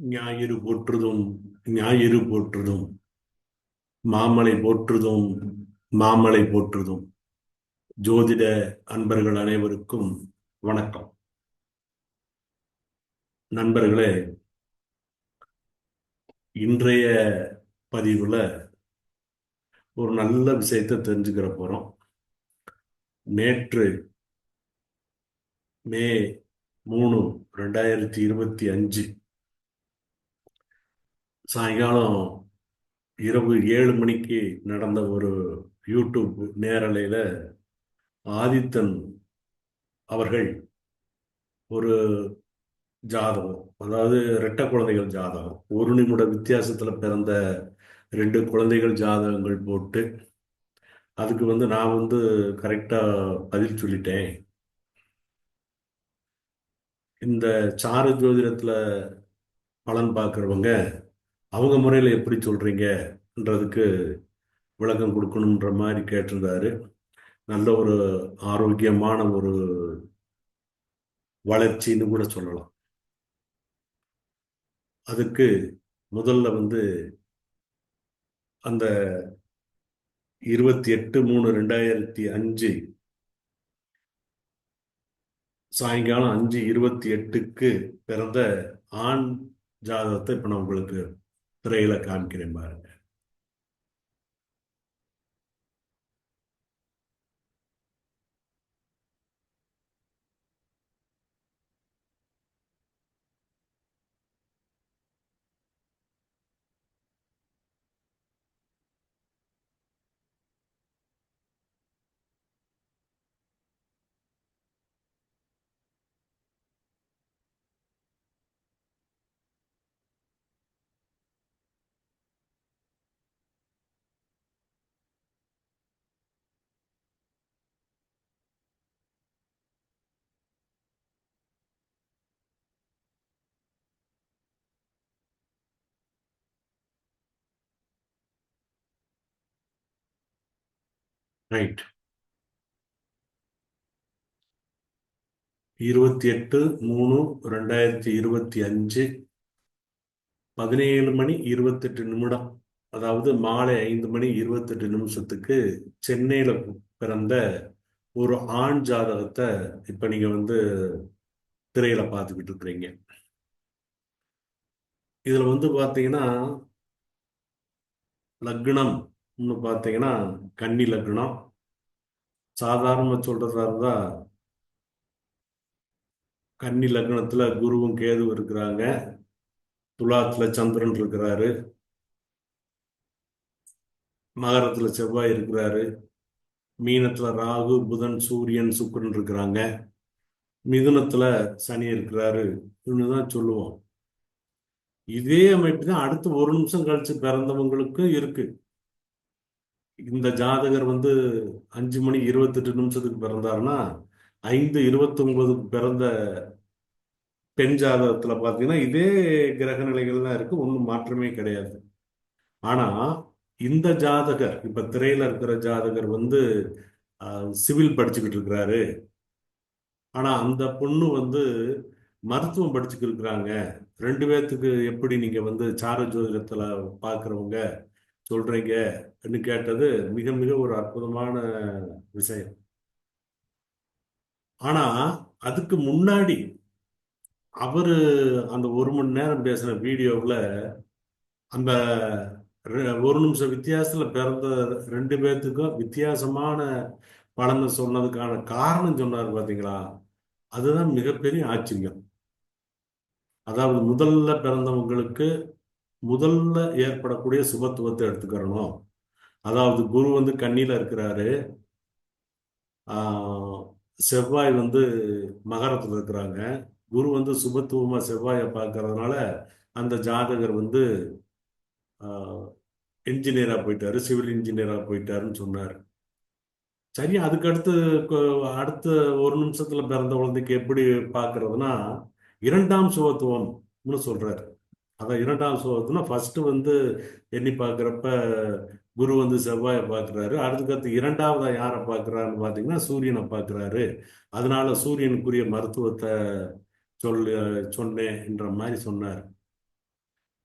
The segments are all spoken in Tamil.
ஞாயிறு போற்றுதும் ஞாயிறு போற்றுதும் மாமலை போற்றுதும் மாமலை போற்றுதும். ஜோதிட அன்பர்கள் அனைவருக்கும் வணக்கம். நண்பர்களே இன்றைய பதிவுல ஒரு நல்ல விஷயத்தை தெரிஞ்சுக்கிற போறோம். நேற்று மே மூணு ரெண்டாயிரத்தி இருபத்தி அஞ்சு சாயங்காலம் இரவு ஏழு மணிக்கு நடந்த ஒரு யூடியூப் நேரலையில் ஆதித்தன் அவர்கள் ஒரு ஜாதகம் அதாவது ரெட்டை குழந்தைகள் ஜாதகம். ஒரு நிமிட வித்தியாசத்தில் பிறந்த ரெண்டு குழந்தைகள் ஜாதகங்கள் போட்டு அதுக்கு வந்து நான் வந்து கரெக்டாக பதில் சொல்லிட்டேன். இந்த சார ஜோதிடத்தில் பலன் பார்க்குறவங்க அவங்க முறையில் எப்படி சொல்கிறீங்கன்றதுக்கு விளக்கம் கொடுக்கணுன்ற மாதிரி கேட்டிருந்தாரு. நல்ல ஒரு ஆரோக்கியமான ஒரு வளர்ச்சின்னு கூட சொல்லலாம். அதுக்கு முதல்ல வந்து அந்த இருபத்தி எட்டு மூணு ரெண்டாயிரத்தி அஞ்சு சாயங்காலம் அஞ்சு இருபத்தி எட்டுக்கு பிறந்த ஆண் ஜாதகத்தை இப்போ நான் உங்களுக்கு திரையில காமிக்கிறேன் பாருங்க ரைட் இருபத்தி எட்டு மூணு ரெண்டாயிரத்தி இருபத்தி அஞ்சு பதினேழு மணி இருபத்தெட்டு நிமிடம். அதாவது மாலை ஐந்து மணி இருபத்தெட்டு நிமிஷத்துக்கு சென்னையில் பிறந்த ஒரு ஆண் ஜாதகத்தை இப்போ நீங்கள் வந்து திரையில பார்த்துக்கிட்டு இருக்கிறீங்க. இதில் வந்து பார்த்தீங்கன்னா லக்னம் பார்த்தீங்கன்னா கன்னி லக்னம் சாதாரணமாக சொல்கிறதா இருந்தால் கன்னி லக்னத்தில் குருவும் கேதுவும் இருக்கிறாங்க. துலாத்தில் சந்திரன் இருக்கிறாரு. மகரத்தில் செவ்வாய் இருக்கிறாரு. மீனத்தில் ராகு புதன் சூரியன் சுக்கரன் இருக்கிறாங்க. மிதுனத்தில் சனி இருக்கிறாரு. தான் சொல்லுவோம். இதே அமைப்பு தான் அடுத்து ஒரு நிமிஷம் கழித்து பிறந்தவங்களுக்கும் இருக்குது இந்த ஜாதகர் வந்து அஞ்சு மணி இருபத்தெட்டு நிமிஷத்துக்கு பிறந்தாருன்னா ஐந்து இருபத்தொன்பதுக்கு பிறந்த பெண் ஜாதகத்தில் பார்த்தீங்கன்னா இதே கிரக நிலைகள் தான் இருக்கு ஒன்றும் மாற்றமே கிடையாது. ஆனால் இந்த ஜாதகர் இப்போ திரையில் இருக்கிற ஜாதகர் வந்து சிவில் படிச்சுக்கிட்டு இருக்கிறாரு. ஆனால் அந்த பொண்ணு வந்து மருத்துவம் படிச்சுக்கிட்டு இருக்கிறாங்க. ரெண்டு பேர்த்துக்கு எப்படி நீங்கள் வந்து சார ஜோதிடத்தில் பார்க்குறவங்க சொல்றீங்கன்னு கேட்டது மிக மிக ஒரு அற்புதமான விஷயம். ஆனா அதுக்கு முன்னாடி அவரு அந்த ஒரு மணி நேரம் பேசின வீடியோவில் அந்த ஒரு நிமிஷம் வித்தியாசத்துல பிறந்த ரெண்டு பேர்த்துக்கும் வித்தியாசமான பலனை சொன்னதுக்கான காரணம் சொன்னார் பாத்தீங்களா? அதுதான் மிகப்பெரிய ஆச்சரியம். அதாவது முதல்ல பிறந்தவங்களுக்கு முதல்ல ஏற்படக்கூடிய சுபத்துவத்தை எடுத்துக்கிறணும். அதாவது குரு வந்து கண்ணில இருக்கிறாரு. செவ்வாய் வந்து மகரத்தில் இருக்கிறாங்க. குரு வந்து சுபத்துவமா செவ்வாயை பார்க்கறதுனால அந்த ஜாதகர் வந்து இன்ஜினியரா போயிட்டாரு சிவில் இன்ஜினியரா போயிட்டாருன்னு சொன்னார். சரி அதுக்கு அடுத்து அடுத்த ஒரு நிமிஷத்துல பிறந்த குழந்தைக்கு எப்படி பார்க்கறதுனா இரண்டாம் சுபத்துவம்னு சொல்றாரு. அதான் இரண்டாம் சுகத்துனா ஃபர்ஸ்ட் வந்து எண்ணி பார்க்குறப்ப குரு வந்து செவ்வாயை பார்க்குறாரு. அடுத்துக்கடுத்து இரண்டாவதாக யாரை பார்க்குறாருன்னு பார்த்தீங்கன்னா சூரியனை பார்க்குறாரு. அதனால சூரியனுக்குரிய மருத்துவத்தை சொல் சொன்னேன்ற மாதிரி சொன்னார்.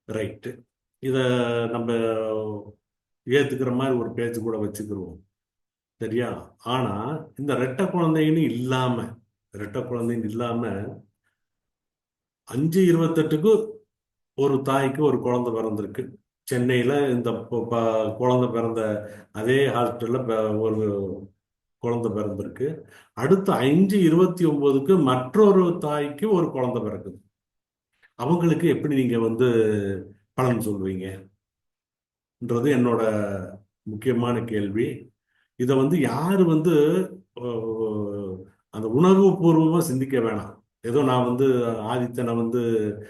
ரைட்டு இதை நம்ம ஏற்றுக்கிற மாதிரி ஒரு பேச்சு கூட வச்சுக்கிருவோம். சரியா? ஆனால் இந்த ரெட்டை குழந்தைன்னு இல்லாமல் ரெட்டை குழந்தைன்னு இல்லாமல் அஞ்சு இருபத்தெட்டுக்கு ஒரு தாய்க்கு ஒரு குழந்தை பிறந்திருக்கு. சென்னையில் இந்த ப- குழந்தை பிறந்த அதே ஹாஸ்பிட்டலில் ஒரு குழந்தை பிறந்திருக்கு. அடுத்து அஞ்சு இருபத்தி ஒன்பதுக்கு மற்றொரு தாய்க்கு ஒரு குழந்தை பிறக்குது. அவங்களுக்கு எப்படி நீங்கள் வந்து பலன் சொல்வீங்கன்றது என்னோட முக்கியமான கேள்வி. இதை வந்து யார் வந்து அந்த உணர்வு பூர்வமாக சிந்திக்க வேணாம். ஏதோ நான் வந்து ஆதித்தனை வந்து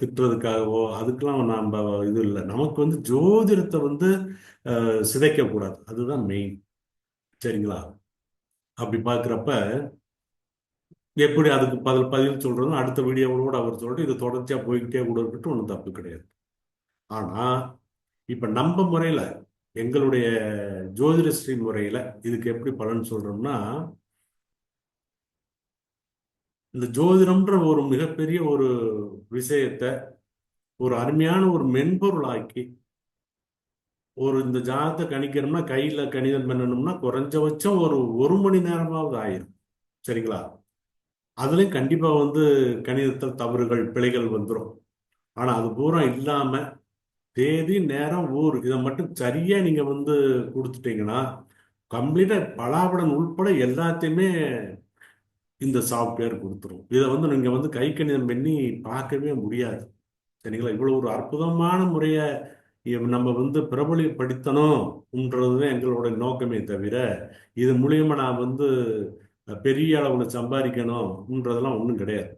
திட்டுறதுக்காகவோ அதுக்கெல்லாம் நாம் இது இல்லை. நமக்கு வந்து ஜோதிடத்தை வந்து சிதைக்கக்கூடாது அதுதான் மெயின் சரிங்களா? அப்படி பார்க்குறப்ப எப்படி அதுக்கு பதில் பதில் சொல்கிறதும் அடுத்த வீடியோவோட அவர் சொல்லிட்டு இது தொடர்ச்சியாக போய்கிட்டே கூட இருக்கட்டும் ஒன்றும் தப்பு கிடையாது. ஆனால் இப்போ நம்ம முறையில் எங்களுடைய ஜோதிட ஸ்ரீ முறையில் இதுக்கு எப்படி பலன் சொல்கிறோம்னா இந்த ஜோதிடம்ன்ற ஒரு மிகப்பெரிய ஒரு விஷயத்தை ஒரு அருமையான ஒரு மென்பொருளாக்கி ஒரு இந்த ஜாதகத்தை கணிக்கணும்னா கையில கணிதம் பண்ணணும்னா குறைஞ்சபட்சம் ஒரு ஒரு மணி நேரமாவது ஆயிரும். சரிங்களா? அதுலயும் கண்டிப்பா வந்து கணிதத்தில் தவறுகள் பிழைகள் வந்துடும் ஆனா அது பூரா இல்லாம தேதி நேரம் ஊர் இதை மட்டும் சரியா நீங்க வந்து கொடுத்துட்டீங்கன்னா கம்ப்ளீட்டா பலாபடன் உள்பட எல்லாத்தையுமே இந்த சாஃப்ட்வேர் கொடுத்துரும். இதை வந்து நீங்கள் வந்து கை கணிதம் பண்ணி பார்க்கவே முடியாது. சரிங்களா? இவ்வளோ ஒரு அற்புதமான முறையை நம்ம வந்து பிரபலியப்படுத்தணும்ன்றது தான் எங்களோட நோக்கமே தவிர இது மூலியமாக நான் வந்து பெரிய அளவில் சம்பாதிக்கணும்ன்றதெல்லாம் ஒன்றும் கிடையாது.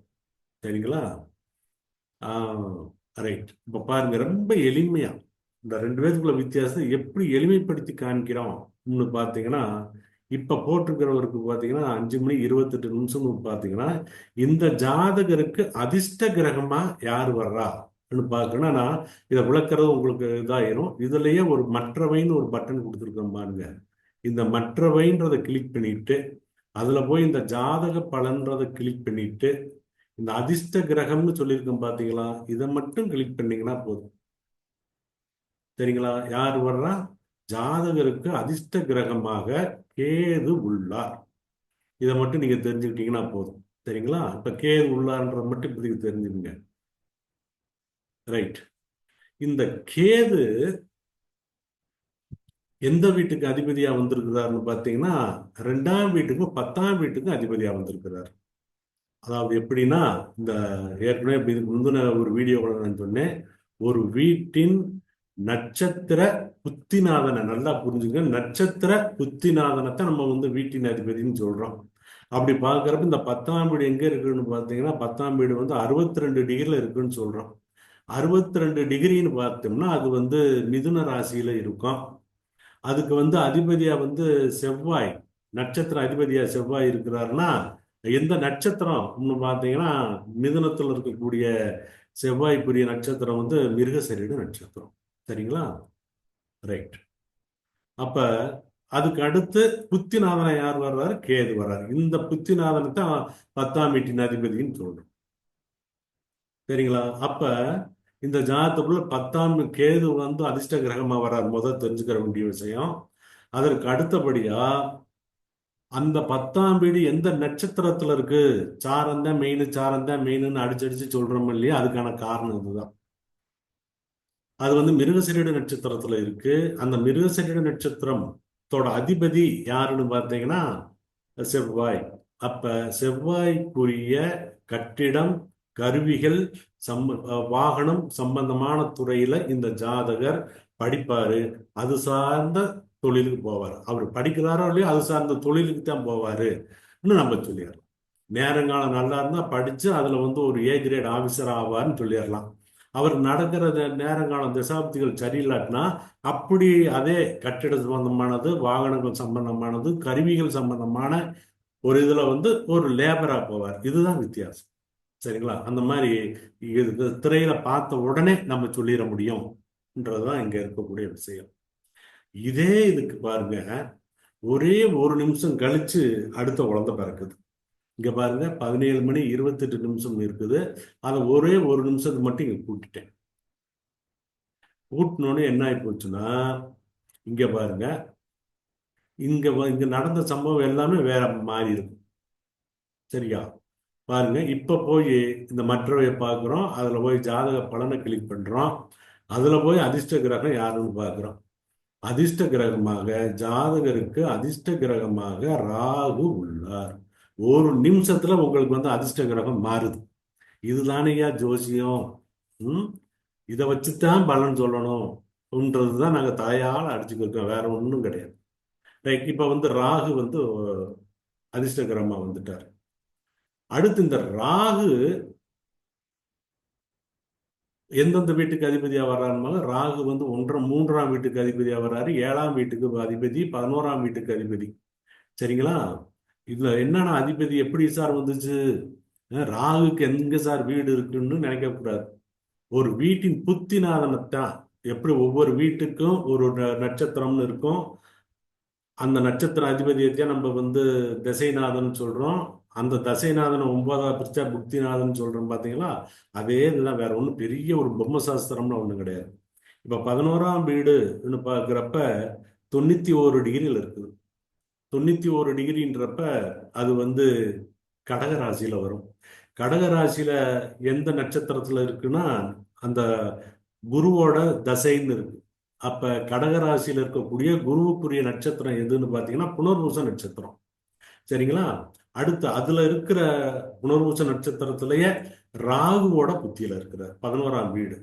சரிங்களா? ரைட் இப்போ பாருங்க ரொம்ப எளிமையாக இந்த ரெண்டு பேருக்குள்ள வித்தியாசத்தை எப்படி எளிமைப்படுத்தி காமிக்கிறோம்னு பார்த்தீங்கன்னா இப்ப போட்டிருக்கிறவருக்கு பார்த்தீங்கன்னா அஞ்சு மணி இருபத்தெட்டு நிமிஷம் பார்த்தீங்கன்னா இந்த ஜாதகருக்கு அதிர்ஷ்ட கிரகமா யார் வர்றா? பார்க்கணும் நான் இதை விளக்குறது உங்களுக்கு இதாயிரும். இதுலயே ஒரு மற்றவைன்னு ஒரு பட்டன் கொடுத்துருக்கோம் பாருங்க. இந்த மற்றவைன்றதை கிளிக் பண்ணிட்டு அதுல போய் இந்த ஜாதக பலன்றதை கிளிக் பண்ணிட்டு இந்த அதிர்ஷ்ட கிரகம்னு சொல்லியிருக்கோம் பாத்தீங்களா இதை மட்டும் கிளிக் பண்ணீங்கன்னா போதும். சரிங்களா? யார் வர்றா? ஜாதகருக்கு அதிர்ஷ்ட கிரகமாக கேது உள்ளார். இதை மட்டும் நீங்க தெரிஞ்சுக்கிட்டீங்கன்னா போதும். சரிங்களா? இப்ப கேது உள்ளார்ன்றதை மட்டும் இப்போதைக்கு தெரிஞ்சுக்கங்க. ரைட் இந்த கேது எந்த வீட்டுக்கு அதிபதியா வந்திருக்கிறாருன்னு பார்த்தீங்கன்னா ரெண்டாம் வீட்டுக்கும் பத்தாம் வீட்டுக்கும் அதிபதியா வந்திருக்கிறார். அதாவது எப்படின்னா இந்த ஏற்கனவே இதுக்கு முந்தின ஒரு வீடியோவில் நான் சொன்னேன். ஒரு வீட்டின் நட்சத்திர புத்திநாதனை நல்லா புரிஞ்சுங்க. நட்சத்திர புத்திநாதனத்தை நம்ம வந்து வீட்டின் அதிபதினு சொல்றோம். அப்படி பார்க்குறப்ப இந்த பத்தாம் வீடு எங்க இருக்குன்னு பார்த்தீங்கன்னா பத்தாம் வீடு வந்து அறுபத்தி ரெண்டு டிகிரில இருக்குன்னு சொல்றோம். அறுபத்தி ரெண்டு டிகிரின்னு பார்த்தோம்னா அது வந்து மிதுன ராசியில இருக்கும். அதுக்கு வந்து அதிபதியா வந்து செவ்வாய் நட்சத்திர அதிபதியா செவ்வாய் இருக்கிறாருன்னா எந்த நட்சத்திரம் பார்த்தீங்கன்னா மிதுனத்தில் இருக்கக்கூடிய செவ்வாய்க்குரிய நட்சத்திரம் வந்து மிருகசரீடு நட்சத்திரம். சரிங்களா? ரைட் அப்ப அதுக்கு அடுத்து புத்திநாதனை யார் வர்றாரு கேது வர்றாரு. இந்த புத்திநாதனை தான் பத்தாம் வீட்டின் அதிபதின்னு சொல்றோம். சரிங்களா? அப்ப இந்த ஜாதகத்துக்குள்ள பத்தாம் கேது வந்து அதிர்ஷ்ட கிரகமா வர்றார். முதல் தெரிஞ்சுக்கிற வேண்டிய விஷயம். அதற்கு அடுத்தபடியா அந்த பத்தாம் வீடு எந்த நட்சத்திரத்துல இருக்கு? சாரம் மெயின் சாரம் தான் மெயின்னு அடிச்சடிச்சு சொல்றோம் இல்லையா? அதுக்கான காரணம் இதுதான். அது வந்து மிருகசரீட நட்சத்திரத்துல இருக்கு. அந்த மிருகசரீட நட்சத்திரத்தோட அதிபதி யாருன்னு பார்த்தீங்கன்னா செவ்வாய். அப்ப செவ்வாய்க்குரிய கட்டிடம் கருவிகள் சம் வாகனம் சம்பந்தமான துறையில இந்த ஜாதகர் படிப்பாரு. அது சார்ந்த தொழிலுக்கு போவார். அவர் படிக்கிறாரோ இல்லையோ அது சார்ந்த தொழிலுக்கு தான் போவாருன்னு நம்ம சொல்லிடலாம். நேரங்காலம் நல்லா இருந்தா படிச்சு அதுல வந்து ஒரு ஏ கிரேட் ஆபீசர் ஆவார்னு சொல்லிடலாம். அவர் நடக்கிற நேரங்காலம் தசாப்திகள் சரியில்லாட்டினா அப்படி அதே கட்டிட சம்பந்தமானது வாகனங்கள் சம்பந்தமானது கருவிகள் சம்பந்தமான ஒரு இதில் வந்து ஒரு லேபராக போவார். இதுதான் வித்தியாசம். சரிங்களா? அந்த மாதிரி இது திரையில பார்த்த உடனே நம்ம சொல்லிட முடியும்ன்றதுதான் இங்க இருக்கக்கூடிய விஷயம். இதே இதுக்கு பாருங்க ஒரே ஒரு நிமிஷம் கழிச்சு அடுத்த குழந்தை பிறக்குது. இங்க பாருங்க பதினேழு மணி இருபத்தெட்டு நிமிஷம் இருக்குது. அதை ஒரே ஒரு நிமிஷத்துக்கு மட்டும் இங்க கூட்டிட்டேன். கூட்டினோன்னு என்ன ஆகி போச்சுன்னா இங்க பாருங்க இங்க இங்கே இங்க நடந்த சம்பவம் எல்லாமே வேற மாறி இருக்கும். சரியா? பாருங்க இப்ப போய் இந்த மற்றவையை பார்க்குறோம் அதுல போய் ஜாதக பலனை கிளிக் பண்றோம். அதுல போய் அதிர்ஷ்ட கிரகம் யாருன்னு பார்க்குறோம் அதிர்ஷ்ட கிரகமாக ஜாதகருக்கு அதிர்ஷ்ட கிரகமாக ராகு உள்ளார். ஒரு நிமிஷத்துல உங்களுக்கு வந்து அதிர்ஷ்ட கிரகம் மாறுது. இதுதானையா ஜோசியம்? ம்? இதை வச்சுதான் பலன் சொல்லணும். தான் நாங்கள் தாயால் அடிச்சுக்கிருக்கோம். வேற ஒன்றும் கிடையாது. ரைட் இப்போ வந்து ராகு வந்து அதிர்ஷ்டகரமாக வந்துட்டார். அடுத்து இந்த ராகு எந்தெந்த வீட்டுக்கு அதிபதியாக வர்றாருனாங்க ராகு வந்து ஒன்றாம் மூன்றாம் வீட்டுக்கு அதிபதியாக வர்றாரு. ஏழாம் வீட்டுக்கு அதிபதி பதினோராம் வீட்டுக்கு அதிபதி. சரிங்களா? இதுல என்னன்னா அதிபதி எப்படி சார் வந்துச்சு? ராகுக்கு எங்க சார் வீடு இருக்குன்னு நினைக்க கூடாது. ஒரு வீட்டின் புத்திநாதனத்தான் எப்படி ஒவ்வொரு வீட்டுக்கும் ஒரு ந- நட்சத்திரம்னு இருக்கும். அந்த நட்சத்திர அதிபதியத்தையே நம்ம வந்து திசைநாதன் சொல்றோம். அந்த தசைநாதனை ஒன்பதா பிரிச்சா புக்திநாதன் சொல்றோம் பாத்தீங்களா? அதே இதெல்லாம் வேற ஒன்றும் பெரிய ஒரு பொம்மை சாஸ்திரம்னு ஒன்றும் கிடையாது. இப்ப பதினோராம் வீடுன்னு பார்க்குறப்ப தொண்ணூத்தி ஓரு டிகிரியில் இருக்குது. தொண்ணூத்தி ஓரு டிகிரின்றப்ப அது வந்து கடகராசியில் வரும். கடகராசியில் எந்த நட்சத்திரத்துல இருக்குன்னா அந்த குருவோட தசைன்னு இருக்கு. அப்ப கடகராசியில் இருக்கக்கூடிய குருவுக்குரிய நட்சத்திரம் எதுன்னு பாத்தீங்கன்னா புனர்பூச நட்சத்திரம். சரிங்களா? அடுத்து அதுல இருக்கிற புனர்பூச நட்சத்திரத்திலேயே ராகுவோட புத்தியில இருக்கிற பதினோராம் வீடு.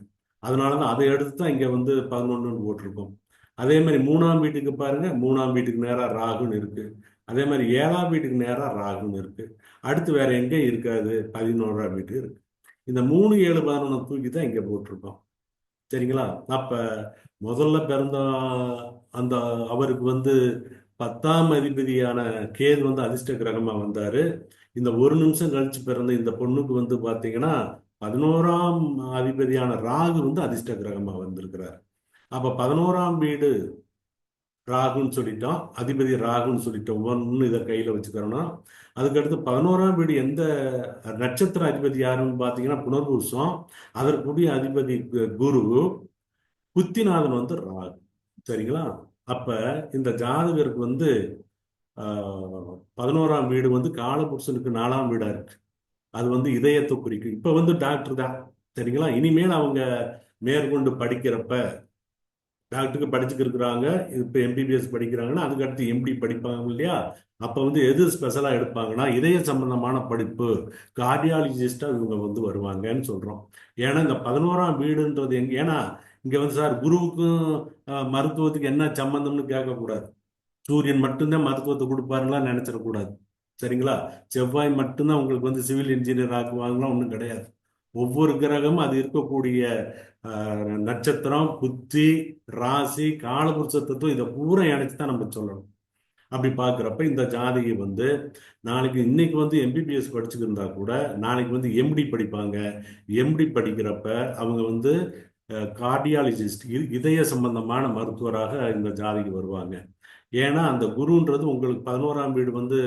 அதனாலதான் அதை எடுத்து தான் இங்க வந்து பதினொன்னு போட்டிருக்கோம். அதே மாதிரி மூணாம் வீட்டுக்கு பாருங்க மூணாம் வீட்டுக்கு நேரா ராகுன்னு இருக்கு. அதே மாதிரி ஏழாம் வீட்டுக்கு நேரா ராகுன்னு இருக்கு. அடுத்து வேற எங்கே இருக்காது பதினோராம் வீட்டு இருக்கு. இந்த மூணு ஏழு பதினொன்று தூக்கி தான் இங்கே போட்டிருக்கோம். சரிங்களா? அப்ப முதல்ல பிறந்த அந்த அவருக்கு வந்து பத்தாம் அதிபதியான கேது வந்து அதிர்ஷ்ட கிரகமா வந்தாரு. இந்த ஒரு நிமிஷம் கழிச்சு பிறந்த இந்த பொண்ணுக்கு வந்து பாத்தீங்கன்னா பதினோராம் அதிபதியான ராகு வந்து அதிர்ஷ்ட கிரகமா வந்திருக்கிறார். அப்ப பதினோராம் வீடு ராகுன்னு சொல்லிட்டோம் அதிபதி ராகுன்னு சொல்லிட்டோம். ஒன்று இதை கையில வச்சுக்கிறோம்னா அதுக்கடுத்து பதினோராம் வீடு எந்த நட்சத்திர அதிபதி யாருன்னு பார்த்தீங்கன்னா புனர்பூசம். அதற்குரிய அதிபதி கு- குரு புத்திநாதன் வந்து ராகு. சரிங்களா? அப்ப இந்த ஜாதகருக்கு வந்து பதினோராம் வீடு வந்து காலபுருஷனுக்கு நாலாம் வீடா இருக்கு. அது வந்து இதயத்தை குறிக்கும். இப்ப வந்து டாக்டர் தான். சரிங்களா? இனிமேல் அவங்க மேற்கொண்டு படிக்கிறப்ப டாக்டருக்கு படிச்சுட்டு இப்போ எம்பிபிஎஸ் படிக்கிறாங்கன்னா அதுக்கு அடுத்து எம்டி படிப்பாங்க இல்லையா? அப்போ வந்து எது ஸ்பெஷலாக எடுப்பாங்கன்னா இதய சம்பந்தமான படிப்பு. கார்டியாலஜிஸ்டாக இவங்க வந்து வருவாங்கன்னு சொல்கிறோம் ஏன்னா இந்த பதினோராம் வீடுன்றது எங்க ஏன்னா இங்கே வந்து சார் குருவுக்கும் மருத்துவத்துக்கு என்ன சம்பந்தம்னு கேட்கக்கூடாது. சூரியன் மட்டும்தான் மருத்துவத்தை கொடுப்பாருங்களா நினச்சிடக்கூடாது. சரிங்களா? செவ்வாய் மட்டும்தான் உங்களுக்கு வந்து சிவில் இன்ஜினியர் ஆக்குவாங்களாம் ஒன்றும் கிடையாது. ஒவ்வொரு கிரகமும் அது இருக்கக்கூடிய நட்சத்திரம் புத்தி ராசி காலபுருஷ தத்துவம் இதை பூரா இணைச்சு தான் நம்ம சொல்லணும். அப்படி பார்க்குறப்ப இந்த ஜாதகி வந்து நாளைக்கு இன்னைக்கு வந்து எம்பிபிஎஸ் படிச்சுக்கிருந்தா கூட நாளைக்கு வந்து எம்டி படிப்பாங்க. எம்டி படிக்கிறப்ப அவங்க வந்து கார்டியாலஜிஸ்ட் இதய சம்பந்தமான மருத்துவராக இந்த ஜாதிக்கு வருவாங்க. ஏன்னா அந்த குருன்றது உங்களுக்கு பதினோராம் வீடு வந்து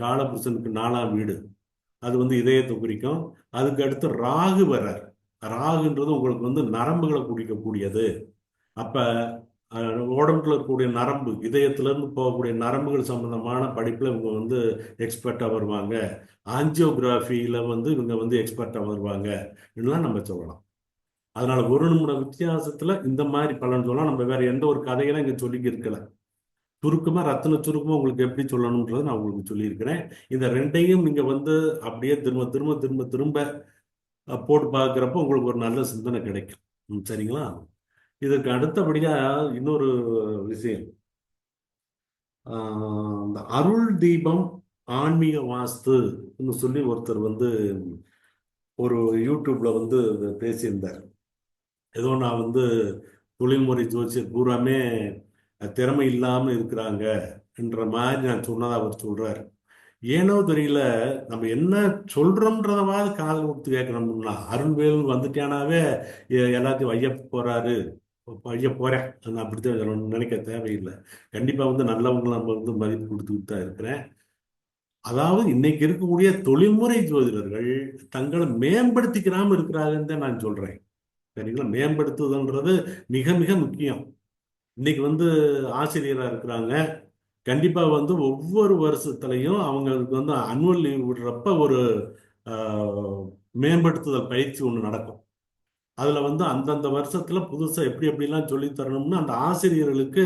காலபுருஷனுக்கு நாலாம் வீடு. அது வந்து இதயத்தை குறிக்கும். அதுக்கு அடுத்து ராகு வர்றார். ராகுன்றது உங்களுக்கு வந்து நரம்புகளை குறிக்கக்கூடியது. அப்போ உடம்புல இருக்கக்கூடிய நரம்பு இதயத்திலேருந்து போகக்கூடிய நரம்புகள் சம்பந்தமான படிப்பில் இவங்க வந்து எக்ஸ்பர்ட்டாக வருவாங்க. ஆஞ்சியோகிராஃபியில் வந்து இவங்க வந்து எக்ஸ்பர்ட்டாக வருவாங்க. இதெல்லாம் நம்ம சொல்லலாம். அதனால் ஒரு நிமிட வித்தியாசத்தில் இந்த மாதிரி பலன் சொல்லலாம். நம்ம வேறு எந்த ஒரு கதையெல்லாம் இங்கே சொல்லிக்கிருக்கலை. சுருக்கமாக ரத்தின சுருக்கமாக உங்களுக்கு எப்படி சொல்லணுன்றதை நான் உங்களுக்கு சொல்லியிருக்கிறேன். இந்த ரெண்டையும் நீங்கள் வந்து அப்படியே திரும்ப திரும்ப திரும்ப திரும்ப போட்டு பார்க்குறப்ப உங்களுக்கு ஒரு நல்ல சிந்தனை கிடைக்கும். ம், சரிங்களா? இதுக்கு அடுத்தபடியாக இன்னொரு விஷயம். இந்த அருள் தீபம் ஆன்மீக வாஸ்துன்னு சொல்லி ஒருத்தர் வந்து ஒரு யூடியூப்ல வந்து பேசியிருந்தார். ஏதோ நான் வந்து தொழில்முறை ஜோசியர் பூராமே திறமை இல்லாமல் இருக்கிறாங்க என்ற மாதிரி நான் சொன்னதை அவர் சொல்றாரு. ஏனோ தெரியல நம்ம என்ன சொல்றோம்ன்றதாவது காதல் கொடுத்து கேட்கணும்னா அருள்வேல் வந்துட்டானாவே எல்லாத்தையும் வைய போறாரு. வைய போறேன். நான் அப்படித்தான் சொல்லணும். நினைக்க தேவையில்லை. கண்டிப்பா வந்து நல்லவங்களை நம்ம வந்து மதிப்பு கொடுத்துக்கிட்டு தான் இருக்கிறேன். அதாவது இன்னைக்கு இருக்கக்கூடிய தொழில்முறை ஜோதிடர்கள் தங்களை மேம்படுத்திக்கிறாமல் இருக்கிறாங்கன்னு தான் நான் சொல்றேன். சரிங்களா? மேம்படுத்துவதுன்றது மிக மிக முக்கியம். இன்னைக்கு வந்து ஆசிரியராக இருக்கிறாங்க. கண்டிப்பாக வந்து ஒவ்வொரு வருஷத்துலையும் அவங்களுக்கு வந்து அனுவல் லீவ் விடுறப்ப ஒரு மேம்படுத்துதல் பயிற்சி ஒன்று நடக்கும். அதில் வந்து அந்தந்த வருஷத்தில் புதுசாக எப்படி எப்படிலாம் சொல்லித்தரணும்னு அந்த ஆசிரியர்களுக்கு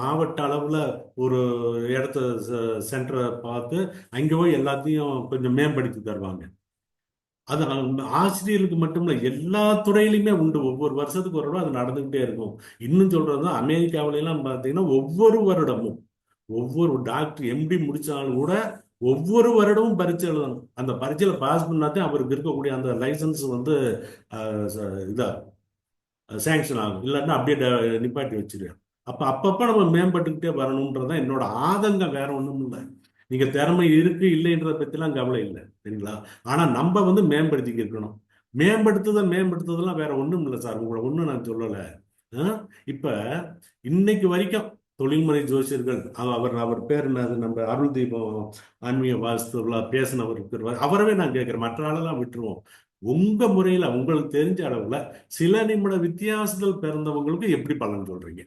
மாவட்ட அளவில் ஒரு இடத்த சென்டரை பார்த்து அங்கே போய் எல்லாத்தையும் கொஞ்சம் மேம்படுத்தி தருவாங்க. அது அந்த ஆசிரியர்களுக்கு மட்டும் எல்லா துறையிலுமே உண்டு. ஒவ்வொரு வருஷத்துக்கு ஒரு வருடம் அது நடந்துகிட்டே இருக்கும். இன்னும் சொல்றது அமெரிக்காவிலாம் பார்த்தீங்கன்னா ஒவ்வொரு வருடமும் ஒவ்வொரு டாக்டர் எம்டி முடிச்சாலும் கூட ஒவ்வொரு வருடமும் பரீட்சை எழுதணும். அந்த பரீட்சையில பாஸ் பண்ணாதான் அவருக்கு இருக்கக்கூடிய அந்த லைசன்ஸ் வந்து ச- இதா சேங்ஷன் ஆகும். இல்லைன்னா அப்படியே நிப்பாட்டி வச்சிருவேன் அப்ப அப்பப்ப நம்ம மேம்பட்டுக்கிட்டே வரணும்ன்றதுதான் என்னோட ஆதங்கம். வேற ஒண்ணும் இல்லை. நீங்க திறமை இருக்கு இல்லைன்றத பத்திலாம் கவலை இல்லை சரிங்களா? ஆனா நம்ம வந்து மேம்படுத்திக்க இருக்கணும். மேம்படுத்துதல் மேம்படுத்துதெல்லாம் வேற ஒண்ணும் இல்லை சார். உங்களை ஒண்ணும் நான் சொல்லலை. இப்ப இன்னைக்கு வரைக்கும் தொழில்முறை ஜோசியர்கள் அவர் அவர் பேர் என்னது? நம்ம அருள் தீபம் ஆன்மீக வாஸ்துல பேசினவர் இருக்கிறவர் அவரவே நான் கேட்கிறேன். மற்ற ஆளெல்லாம் விட்டுருவோம். உங்க முறையில உங்களுக்கு தெரிஞ்ச அளவுல சில நிமிட வித்தியாசத்தில் பிறந்தவங்களுக்கு எப்படி பலன் சொல்றீங்க?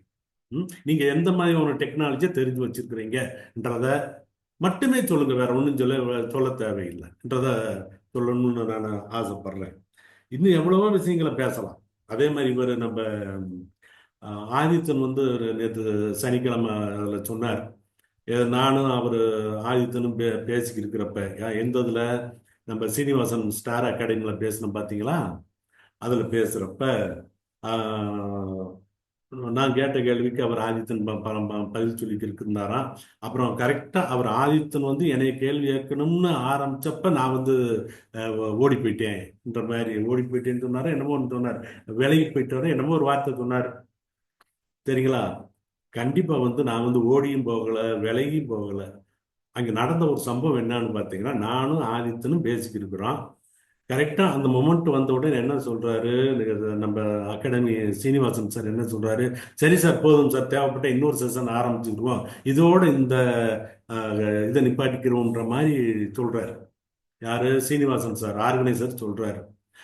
ம்? நீங்க எந்த மாதிரி ஒரு டெக்னாலஜியை தெரிஞ்சு வச்சிருக்கிறீங்கன்றத மட்டுமே சொல்லுங்க வேற ஒன்றும் சொல்ல சொல்ல தேவையில்லைன்றத சொல்லணும்னு நான் ஆசைப்படுறேன். இன்னும் எவ்வளவோ விஷயங்களை பேசலாம். அதே மாதிரி இவர் நம்ம ஆதித்தன் வந்து நேற்று சனிக்கிழமை அதில் சொன்னார். ஏ- நானும் அவர் ஆதித்தனும் பே பேசிக்கிட்டு இருக்கிறப்ப எந்த இதில் நம்ம சீனிவாசன் ஸ்டார் அகாடமியில் பேசினோம் பார்த்தீங்களா அதில் பேசுகிறப்ப நான் கேட்ட கேள்விக்கு அவர் ஆதித்தன் ப- ப- பதில் சொல்லிட்டு இருந்தாராம் அப்புறம் கரெக்டாக அவர் ஆதித்தன் வந்து என்னைய கேள்வி கேட்கணும்னு ஆரம்பிச்சப்ப நான் வந்து ஓடி போயிட்டேன்ன்ற மாதிரி. ஓடி போயிட்டேன்னு சொன்னார்? என்னமோ ஒன்று சொன்னார். விலகி போயிட்டு வர என்னமோ ஒரு வார்த்தை சொன்னார். சரிங்களா? கண்டிப்பாக வந்து நான் வந்து ஓடியும் போகலை விலகியும் போகலை. அங்கே நடந்த ஒரு சம்பவம் என்னன்னு பார்த்தீங்கன்னா நானும் ஆதித்தனும் பேசிக்கிட்டு கரெக்டாக கரெக்டா அந்த மொமெண்ட் வந்த உடனே என்ன சொல்றாரு? நம்ம அகாடமி சீனிவாசன் சார் என்ன சொல்றாரு? சரி சார் போதும் சார் தேவைப்பட்ட இன்னொரு செஷன் ஆரம்பிச்சுருவோம் இதோட இந்த இதை நிப்பாட்டிக்கிறோம்ன்ற மாதிரி சொல்றாரு. யாரு? சீனிவாசன் சார் ஆர்கனைசர் சொல்றாரு.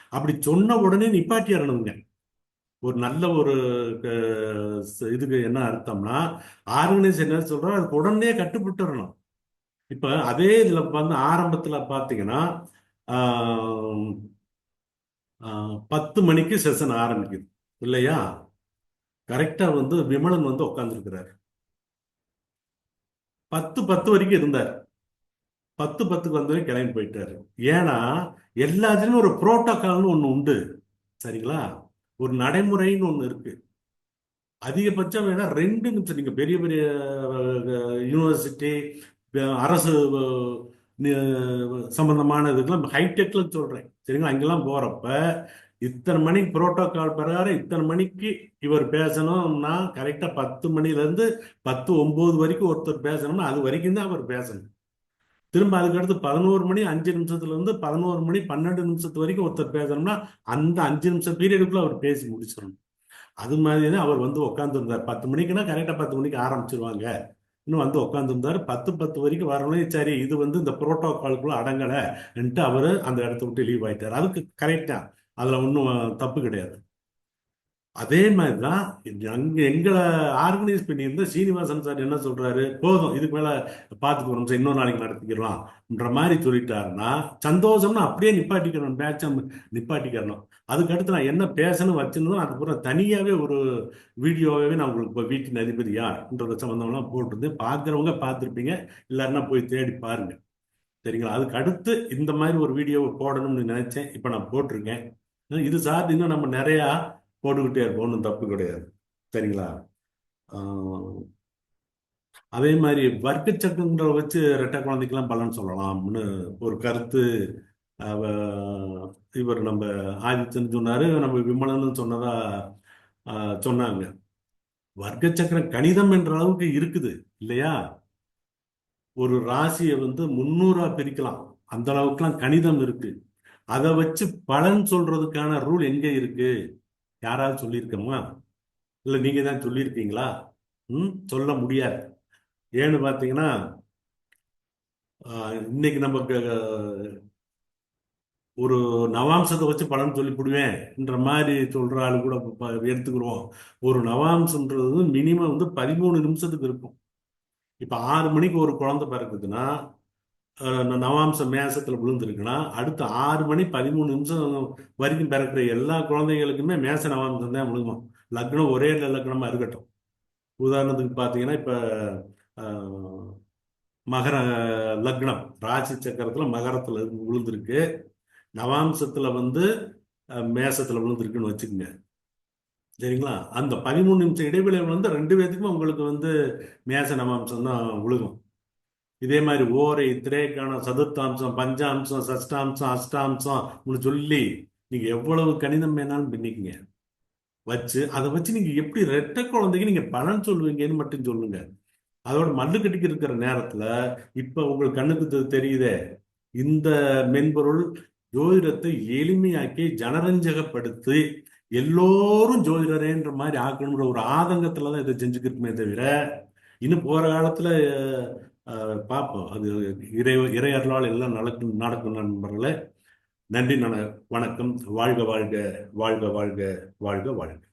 அப்படி சொன்ன உடனே நிப்பாட்டிடணுங்க ஒரு நல்ல ஒரு இதுக்கு என்ன அர்த்தம்னா ஆர்கனைசர் என்ன சொல்றோம் அதுக்கு உடனே கட்டுப்பட்டுறணும் இப்ப அதே இதுல வந்து ஆரம்பத்துல பாத்தீங்கன்னா பத்து மணிக்கு செஷன் ஆரம்பிக்குது. இல்லையா? கரெக்டாக வந்து விமலன் வந்து உட்காந்துருக்கிறாரு பத்து பத்து வரைக்கும் இருந்தார். பத்து பத்துக்கு வந்தவரை கிளம்பி போயிட்டாரு. ஏன்னா எல்லாத்துலயும் ஒரு புரோட்டோகால்னு ஒன்று உண்டு. சரிங்களா? ஒரு நடைமுறைன்னு ஒன்று இருக்கு. அதிகபட்சம் வேணா ரெண்டு நிமிஷம். நீங்கள் பெரிய பெரிய யூனிவர்சிட்டி அரசு சம்பந்தமான இதுக்கெல்லாம் ஹைடெக்ல சொல்றேன். சரிங்களா? அங்கெல்லாம் போறப்ப இத்தனை மணிக்கு புரோட்டோகால் பிரகாரம் இத்தனை மணிக்கு இவர் பேசணும்னா கரெக்டா பத்து மணில இருந்து பத்து ஒன்பது வரைக்கும் ஒருத்தர் பேசணும்னா அது வரைக்கும் தான் அவர் பேசணும். திரும்ப அதுக்கடுத்து பதினோரு மணி அஞ்சு நிமிஷத்துல இருந்து பதினோரு மணி பன்னெண்டு நிமிஷத்து வரைக்கும் ஒருத்தர் பேசணும்னா அந்த அஞ்சு நிமிஷம் பீரியடுக்குள்ள அவர் பேசி முடிச்சிடணும். அது மாதிரி தான் அவர் வந்து உட்காந்துருந்தார் பத்து மணிக்குன்னா கரெக்டாக பத்து மணிக்கு ஆரம்பிச்சிருவாங்க. இன்னும் வந்து உட்காந்துருந்தார் பத்து பத்து வரைக்கும் வரணும் சரி இது வந்து இந்த புரோட்டோகால்குள்ளே அடங்கலைன்ட்டு அவர் அந்த இடத்த விட்டு லீவ் ஆயிட்டார். அதுக்கு கரெக்டாக அதில் ஒன்றும் தப்பு கிடையாது. அதே மாதிரி தான் அங்கே எங்களை ஆர்கனைஸ் பண்ணியிருந்த சீனிவாசன் சார் என்ன சொல்றாரு? போதும் இதுக்கு மேல பார்த்துக்கிறோம் சார் இன்னொரு நாளைக்கு நடத்திக்கிறலாம்ன்ற மாதிரி சொல்லிட்டாருன்னா சந்தோஷம்னு அப்படியே நிப்பாட்டிக்கணும் பேட்சம் நிப்பாட்டிக்கிறணும் அதுக்கடுத்து நான் என்ன பேசணும் வச்சுருந்தோம் அதுக்கப்புறம் தனியாகவே ஒரு வீடியோவே நான் உங்களுக்கு இப்போ வீட்டின் அதிபதி யார்ன்ற சம்மந்தம்லாம் போட்டிருந்தேன். பார்க்குறவங்க பார்த்துருப்பீங்க இல்லைன்னா போய் தேடி பாருங்க. சரிங்களா? அதுக்கு அடுத்து இந்த மாதிரி ஒரு வீடியோவை போடணும்னு நினைச்சேன் இப்போ நான் போட்டிருக்கேன். இது சார் இன்னும் நம்ம நிறையா போட்டுக்கிட்டே இருப்போம். ஒன்றும் தப்பு கிடையாது. சரிங்களா? ஆஹ் அதே மாதிரி வர்க்க சக்கரங்களை வச்சு ரெட்டை குழந்தைக்கெல்லாம் பலன் சொல்லலாம்னு ஒரு கருத்து அவ- இவர் நம்ம ஆதித்தன் சொன்னார் நம்ம விமலன் சொன்னதா சொன்னாங்க. வர்க்க சக்கரம் கணிதம் என்ற அளவுக்கு இருக்குது இல்லையா? ஒரு ராசியை வந்து முன்னூறா பிரிக்கலாம். அந்த அளவுக்குலாம் கணிதம் இருக்கு. அதை வச்சு பலன் சொல்றதுக்கான ரூல் எங்க இருக்கு? யாராவது சொல்லியிருக்கோமா இல்லை நீங்கள் தான் சொல்லியிருக்கீங்களா? ம் சொல்ல முடியாது. ஏன்னு பார்த்தீங்கன்னா இன்னைக்கு நமக்கு ஒரு நவாம்சத்தை வச்சு பலன் சொல்லிவிடுவேன்ன்ற மாதிரி சொல்கிற ஆள் கூட எடுத்துக்கிறோம் ஒரு நவாம்சன்றது மினிமம் வந்து பதிமூணு நிமிஷத்துக்கு இருக்கும். இப்போ ஆறு மணிக்கு ஒரு குழந்தை பிறக்குதுன்னா நவாம்ச மேசத்தில் நவாம்சம் விழுந்திருக்குன்னா அடுத்த ஆறு மணி பதிமூணு நிமிஷம் வரைக்கும் பிறக்கிற எல்லா குழந்தைகளுக்குமே மேச நவாம்சம் தான் விழுகும். லக்னம் ஒரே லக்னமாக இருக்கட்டும். உதாரணத்துக்கு பார்த்தீங்கன்னா இப்போ மகர லக்னம் ராசி சக்கரத்தில் மகரத்தில் விழுந்திருக்கு. நவாம்சத்தில் வந்து மேசத்தில் விழுந்திருக்குன்னு வச்சுக்கோங்க. சரிங்களா? அந்த பதிமூணு நிமிஷம் இடைவெளியில் வந்து ரெண்டு பேர்த்துக்குமே உங்களுக்கு வந்து மேச நவாம்சம் தான் விழுகும். இதே மாதிரி ஓரை திரேக்கான சதுர்த்தாம்சம் பஞ்சாம்சம் சஷ்டாம்சம் அஷ்டாம்சம் அப்படின்னு சொல்லி நீங்கள் எவ்வளவு கணிதம் வேணாலும் பின்னிக்கங்க வச்சு அதை வச்சு நீங்கள் எப்படி ரெட்டை குழந்தைக்கு நீங்கள் பலன் சொல்லுவீங்கன்னு மட்டும் சொல்லுங்க. அதோட மல்லு கட்டிக்கு இருக்கிற நேரத்தில் இப்போ உங்கள் கண்ணுக்கு தெரியுதே இந்த மென்பொருள் ஜோதிடத்தை எளிமையாக்கி ஜனரஞ்சகப்படுத்தி எல்லோரும் ஜோதிடரேன்ற மாதிரி ஆக்கணுன்ற ஒரு ஆதங்கத்தில் தான் இதை செஞ்சுக்கிட்டுமே தவிர இன்னும் போகிற காலத்தில் பார்ப்போம் அது இறை இறை அருளால் எல்லாம் நடக்கும் நடக்கும் நண்பர்களே. நன்றி நன வணக்கம். வாழ்க வாழ்க வாழ்க வாழ்க வாழ்க வாழ்க.